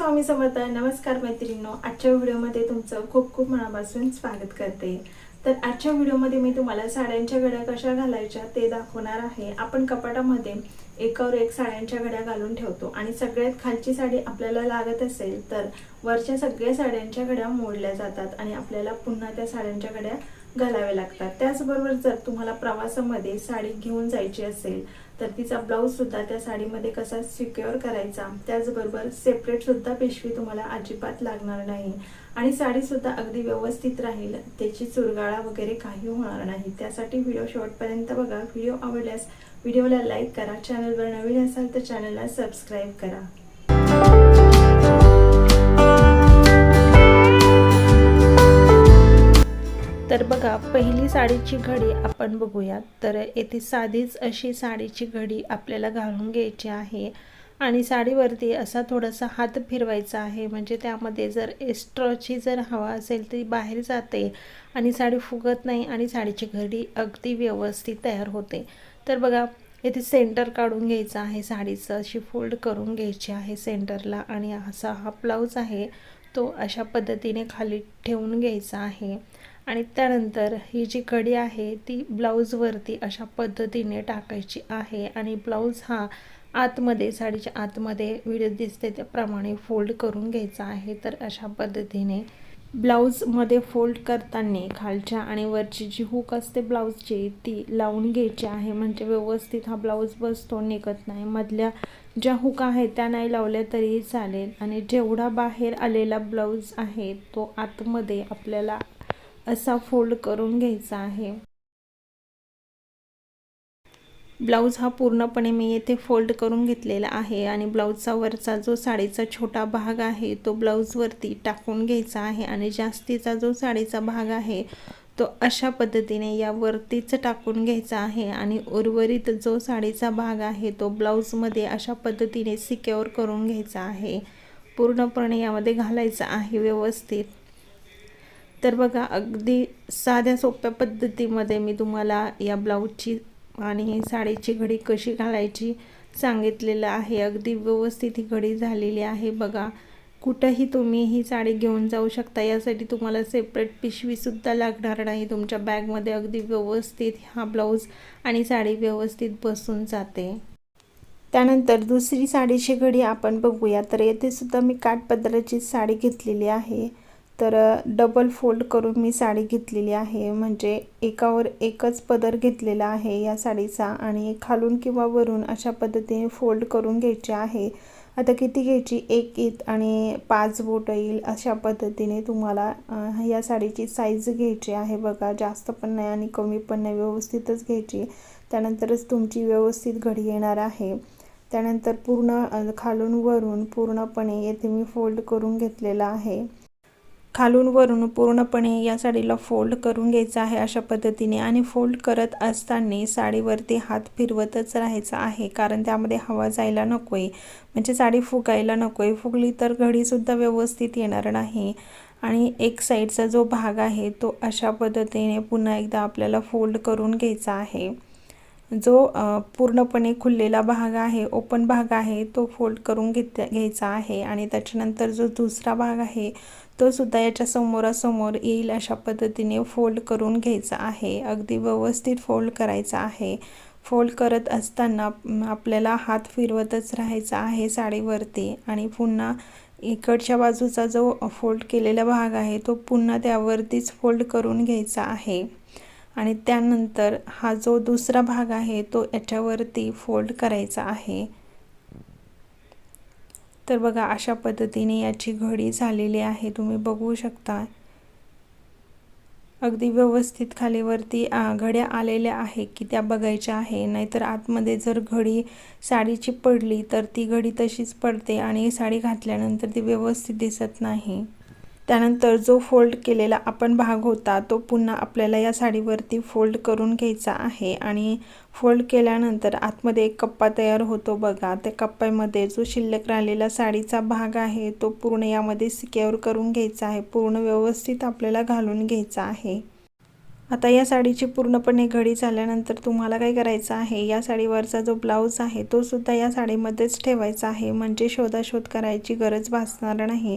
स्वामी समर्थ नमस्कार मैत्रिणींनो. आजच्या व्हिडिओमध्ये तुमचं खूप खूप मनापासून स्वागत करते. तर आजच्या व्हिडिओमध्ये मी तुम्हाला साड्यांच्या घड्या कशा घालायच्या ते दाखवणार आहे. आपण कपाटामध्ये एकावर एक साड्यांच्या घड्या घालून ठेवतो आणि सगळ्यात खालची साडी आपल्याला लागत असेल तर वरच्या सगळ्या साड्यांच्या घड्या मोडल्या जातात आणि आपल्याला पुन्हा त्या साड्यांच्या घड्या घालाव्या लागतात. त्याचबरोबर जर तुम्हाला प्रवासामध्ये साडी घेऊन जायची असेल तर तिचा ब्लाऊज सुद्धा त्या साडीमध्ये कसा सिक्युअर करायचा त्याचबरोबर सेपरेट सुद्धा पिशवी तुम्हाला अजिबात लागणार नाही. आणि साडी सुद्धा अगदी व्यवस्थित राहील त्याची चुरगाळा वगैरे काही होणार नाही. त्यासाठी व्हिडिओ शेवटपर्यंत बघा. व्हिडिओ आवडल्यास व्हिडिओला लाईक करा. चॅनलवर नवीन असाल तर चॅनलला सबस्क्राईब करा. तर बघा पहिली साडीची घडी आपण बघूयात. तर येथे साधीच अशी साडीची घडी आपल्याला घालून घ्यायची आहे. आणि साडीवरती असा थोडासा हात फिरवायचा आहे. म्हणजे त्यामध्ये जर एस्ट्रॉची जर हवा असेल ती बाहेर जाते आणि साडी फुगत नाही आणि साडीची घडी अगदी व्यवस्थित तयार होते. तर बघा येथे सेंटर काढून घ्यायचं आहे. साडीचं अशी फोल्ड करून घ्यायची आहे सेंटरला आणि असा हा ब्लाऊज आहे तो अशा पद्धतीने खाली ठेवून घ्यायचा आहे. आणि त्यानंतर ही जी कडी आहे ती ब्लाऊजवरती अशा पद्धतीने टाकायची आहे आणि ब्लाऊज हा आतमध्ये साडीच्या आतमध्ये व्हिडिओ दिसते त्याप्रमाणे फोल्ड करून घ्यायचा आहे. तर अशा पद्धतीने ब्लाऊजमध्ये फोल्ड करताना खालच्या आणि वरची जी हुक असते ब्लाऊजची ती लावून घ्यायची आहे. म्हणजे व्यवस्थित हा ब्लाऊज बसतो निघत नाही. मधल्या ज्या हुक आहेत त्या नाही लावल्या तरीही चालेल. आणि जेवढा बाहेर आलेला ब्लाऊज आहे तो आतमध्ये आपल्याला असा फोल्ड करून घ्यायचा आहे. ब्लाऊज हा पूर्णपणे मी येथे फोल्ड करून घेतलेला आहे आणि ब्लाऊजचा वरचा जो साडीचा छोटा भाग आहे तो ब्लाऊजवरती टाकून घ्यायचा आहे आणि जास्तीचा जो साडीचा भाग आहे तो अशा पद्धतीने या वरतीच टाकून घ्यायचा आहे आणि उर्वरित जो साडीचा भाग आहे तो ब्लाऊजमध्ये अशा पद्धतीने सिक्युअर करून घ्यायचा आहे. पूर्णपणे यामध्ये घालायचा आहे व्यवस्थित. तर बघा अगदी साध्या सोप्या पद्धतीमध्ये मी तुम्हाला या ब्लाऊजची आणि साडीची घडी कशी घालायची सांगितलेलं आहे. अगदी व्यवस्थित ही घडी झालेली आहे. बघा कुठंही तुम्ही ही साडी घेऊन जाऊ शकता. यासाठी तुम्हाला सेपरेट पिशवीसुद्धा लागणार नाही. तुमच्या बॅगमध्ये अगदी व्यवस्थित हा ब्लाऊज आणि साडी व्यवस्थित बसून जाते. त्यानंतर दुसरी साडीची घडी आपण बघूया. तर येथे सुद्धा मी काठपदराची साडी घेतलेली आहे. तर डबल फोल्ड करून मी साडी घेतलेली आहे. म्हणजे एकावर एकच पदर घेतलेला आहे या साडीचा आणि खालून किंवा वरून अशा पद्धतीने फोल्ड करून घ्यायची आहे. आता किती घ्यायची? एक ईत आणि पाच बोट येईल अशा पद्धतीने तुम्हाला या साडीची साईज घ्यायची आहे. बघा जास्त पण नाही आणि कमी पण नाही व्यवस्थितच घ्यायची. त्यानंतरच तुमची व्यवस्थित घडी येणार आहे. त्यानंतर पूर्ण खालून वरून पूर्णपणे येथे मी फोल्ड करून घेतलेला आहे. खालून वरून पूर्णपणे या साडीला फोल्ड करून घ्यायचा आहे अशा पद्धतीने आणि फोल्ड करत असताना साडीवरती हात फिरवतच राहायचा आहे. कारण त्यामध्ये हवा जायला नको आहे म्हणजे साडी फुगायला नको आहे फुगली तर घडीसुद्धा व्यवस्थित येणार नाही. आणि एक साईडचा जो भाग आहे तो अशा पद्धतीने पुन्हा एकदा आपल्याला फोल्ड करून घ्यायचा आहे. जो पूर्णपणे खुललेला भाग आहे ओपन भाग आहे तो फोल्ड करून घेत घ्यायचा आहे आणि त्याच्यानंतर जो दुसरा भाग आहे तो सुद्धा याच्या समोरासमोर येईल अशा पद्धतीने फोल्ड करून घ्यायचा आहे. अगदी व्यवस्थित फोल्ड करायचा आहे. फोल्ड करत असताना आपल्याला हात फिरवतच राहायचा आहे साडीवरती आणि पुन्हा इकडच्या बाजूचा जो फोल्ड केलेला भाग आहे तो पुन्हा त्यावरतीच फोल्ड करून घ्यायचा आहे. आणि त्यानंतर हा जो दुसरा भाग आहे तो याच्यावरती फोल्ड करायचा आहे. तर बघा अशा पद्धतीने याची घडी झालेली आहे. तुम्ही बघू शकता. अगदी व्यवस्थित खालीवरती घड्या आलेल्या आहे की त्या बघायच्या आहे. नाहीतर आतमध्ये जर घडी साडीची पडली तर ती घडी तशीच पडते आणि साडी घातल्यानंतर ती व्यवस्थित दिसत नाही. त्यानंतर जो फोल्ड केलेला आपण भाग होता तो पुन्हा आपल्याला या साडीवरती फोल्ड करून घ्यायचा आहे. आणि फोल्ड केल्यानंतर आतमध्ये एक कप्पा तयार होतो बघा. त्या कप्प्यामध्ये जो शिल्लक राहिलेला साडीचा भाग आहे तो पूर्ण यामध्ये सिक्युअर करून घ्यायचा आहे. पूर्ण व्यवस्थित आपल्याला घालून घ्यायचा आहे. आता या साडीची पूर्णपणे घडी झाल्यानंतर तुम्हाला काय करायचं आहे? या साडीवरचा जो ब्लाऊज आहे तो सुद्धा या साडीमध्येच ठेवायचा आहे. म्हणजे शोधाशोध करायची गरज भासणार नाही.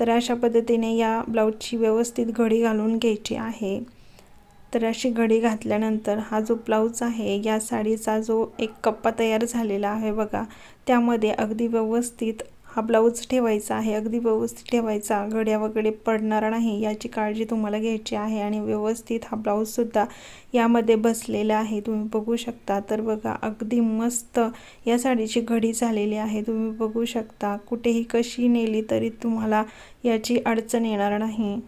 तर अशा पद्धतीने या ब्लाऊजची व्यवस्थित घडी घालून घ्यायची आहे. तर अशी घडी घातल्यानंतर हा जो ब्लाऊज आहे या साडीचा जो एक कप्पा तयार झालेला आहे बघा त्यामध्ये अगदी व्यवस्थित हा ब्लाऊज ठेवायचा आहे. अगदी व्यवस्थित ठेवायचा. घड्या वगैरे पडणार नाही याची काळजी तुम्हाला घ्यायची आहे आणि व्यवस्थित हा ब्लाऊजसुद्धा यामध्ये बसलेला आहे. तुम्ही बघू शकता. तर बघा अगदी मस्त या साडीची घडी झालेली आहे. तुम्ही बघू शकता. कुठेही कशी नेली तरी तुम्हाला याची अडचण येणार नाही.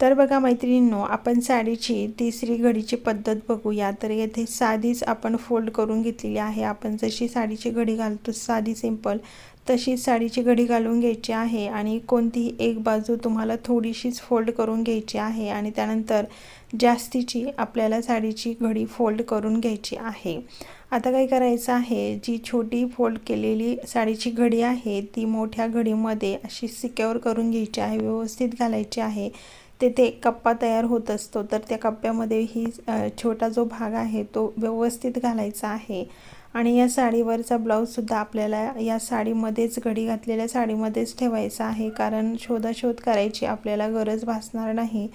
तर बघा मैत्रिणींनो आपण साडीची तिसरी घडीची पद्धत बघूया. तर येथे साधीच आपण फोल्ड करून घेतलेली आहे. आपण जशी साडीची घडी घालतो साधी सिंपल तशीच साडीची घडी घालून घ्यायची आहे आणि कोणतीही एक बाजू तुम्हाला थोडीशीच फोल्ड करून घ्यायची आहे आणि त्यानंतर जास्तीची आपल्याला साडीची घडी फोल्ड करून घ्यायची आहे. आता काय करायचं आहे? जी छोटी फोल्ड केलेली साडीची घडी आहे ती मोठ्या घडीमध्ये अशी सिक्युअर करून घ्यायची आहे व्यवस्थित घालायची आहे. तेथे एक कप्पा तयार होत असतो तर त्या कप्प्यामध्ये ही छोटा जो भाग आहे तो व्यवस्थित घालायचा आहे. आणि या साडीवरचा ब्लाऊजसुद्धा आपल्याला या साडीमध्येच घडी घातलेल्या साडीमध्येच ठेवायचा आहे. कारण शोधाशोध करायची आपल्याला गरज भासणार नाही.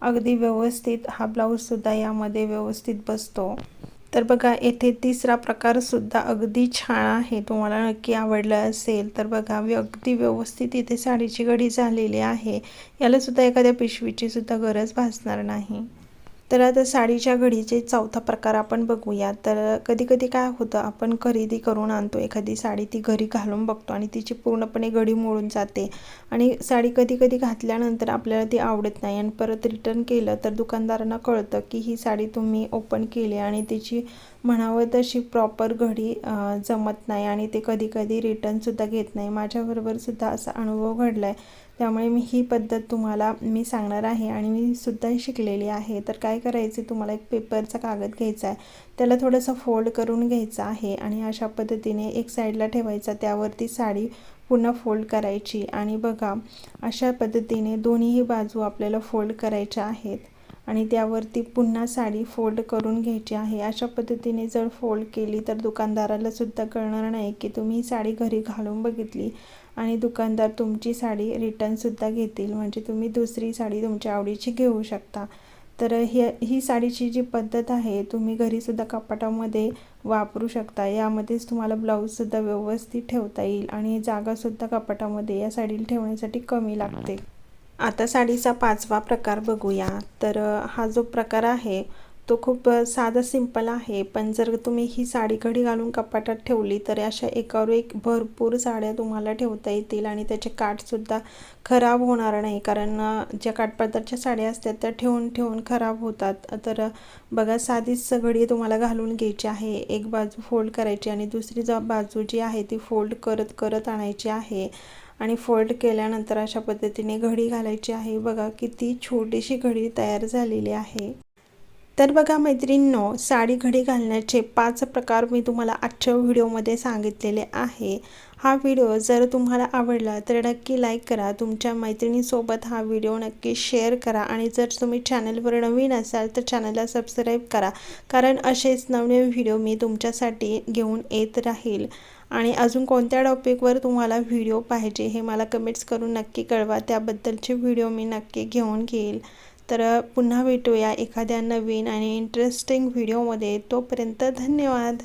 अगदी व्यवस्थित हा ब्लाऊजसुद्धा यामध्ये व्यवस्थित बसतो. तर बघा येथे तिसरा प्रकारसुद्धा अगदी छान आहे. तुम्हाला नक्की आवडला असेल तर बघा अगदी व्यवस्थित इथे साडीची घडी झालेली आहे. यालासुद्धा एखाद्या पिशवीची सुद्धा गरज भासणार नाही. तर आता साडीच्या घडीचे चौथा प्रकार आपण बघूया. तर कधी कधी काय होतं आपण खरेदी करून आणतो एखादी साडी ती घरी घालून बघतो आणि तिची पूर्णपणे घडी मोडून जाते. आणि साडी कधी कधी घातल्यानंतर आपल्याला ती आवडत नाही आणि परत रिटर्न केलं तर दुकानदारांना कळतं की ही साडी तुम्ही ओपन केली आणि तिची म्हणावं तशी प्रॉपर घडी जमत नाही आणि ते कधी कधी रिटर्नसुद्धा घेत नाही. माझ्याबरोबरसुद्धा असा अनुभव घडला आहे त्यामुळे मी ही पद्धत तुम्हाला मी सांगणार आहे आणि मी सुद्धा शिकलेली आहे. तर काय करायचे तुम्हाला एक पेपरचा कागद घ्यायचा आहे. त्याला थोडंसं फोल्ड करून घ्यायचं आहे आणि अशा पद्धतीने एक साईडला ठेवायचा. त्यावरती साडी पुन्हा फोल्ड करायची. आणि बघा अशा पद्धतीने दोन्हीही बाजू आपल्याला फोल्ड करायच्या आहेत. आणि त्यावरती पुन्हा साडी फोल्ड करून घ्यायची आहे. अशा पद्धतीने जर फोल्ड केली तर दुकानदाराला सुद्धा कळणार नाही की तुम्ही साडी घरी घालून बघितली आणि दुकानदार तुमची साडी रिटर्नसुद्धा घेतील. म्हणजे तुम्ही दुसरी साडी तुमच्या आवडीची घेऊ शकता. तर ही ही साडीची जी पद्धत आहे तुम्ही घरीसुद्धा कपाटामध्ये वापरू शकता. यामध्येच तुम्हाला ब्लाऊजसुद्धा व्यवस्थित ठेवता येईल आणि जागासुद्धा कपाटामध्ये या साडीला ठेवण्यासाठी कमी लागते. आता साडीचा पाचवा प्रकार बघूया. तर हा जो प्रकार आहे तो खूप साधा सिंपल आहे. पण जर तुम्ही ही साडी घडी घालून कपाटात ठेवली तर अशा एकावर एक भरपूर साड्या तुम्हाला ठेवता येतील आणि त्याचे काठसुद्धा खराब होणार नाही. कारण ज्या काठपदरच्या साड्या असतात त्या ठेवून ठेवून खराब होतात. तर बघा साधीच घडी तुम्हाला घालून घ्यायची आहे. एक बाजू फोल्ड करायची आणि दुसरी जा बाजू जी आहे ती फोल्ड करत करत आणायची आहे. आणि फोल्ड केल्यानंतर अशा पद्धतीने घडी घालायची आहे. बघा किती छोटीशी घडी तयार झालेली आहे. तर बघा मैत्रिणींनो साडी घडी घालण्याचे पाच प्रकार मी तुम्हाला आजच्या व्हिडिओमध्ये सांगितलेले आहे. हा व्हिडिओ जर तुम्हाला आवडला तर नक्की लाईक करा. तुमच्या मैत्रिणीसोबत हा व्हिडिओ नक्की शेअर करा आणि जर तुम्ही चॅनलवर नवीन असाल तर चॅनलला सबस्क्राईब करा. कारण असेच नवनवे व्हिडिओ मी तुमच्यासाठी घेऊन येत राहील. आणि अजून कोणत्या टॉपिकवर तुम्हाला व्हिडिओ पाहिजे हे मला कमेंट्स करून नक्की कळवा. त्याबद्दलचे व्हिडिओ मी नक्की घेऊन घेईल. तर पुन्हा भेटूया एखाद्या नवीन आणि इंटरेस्टिंग व्हिडिओमध्ये तोपर्यंत धन्यवाद.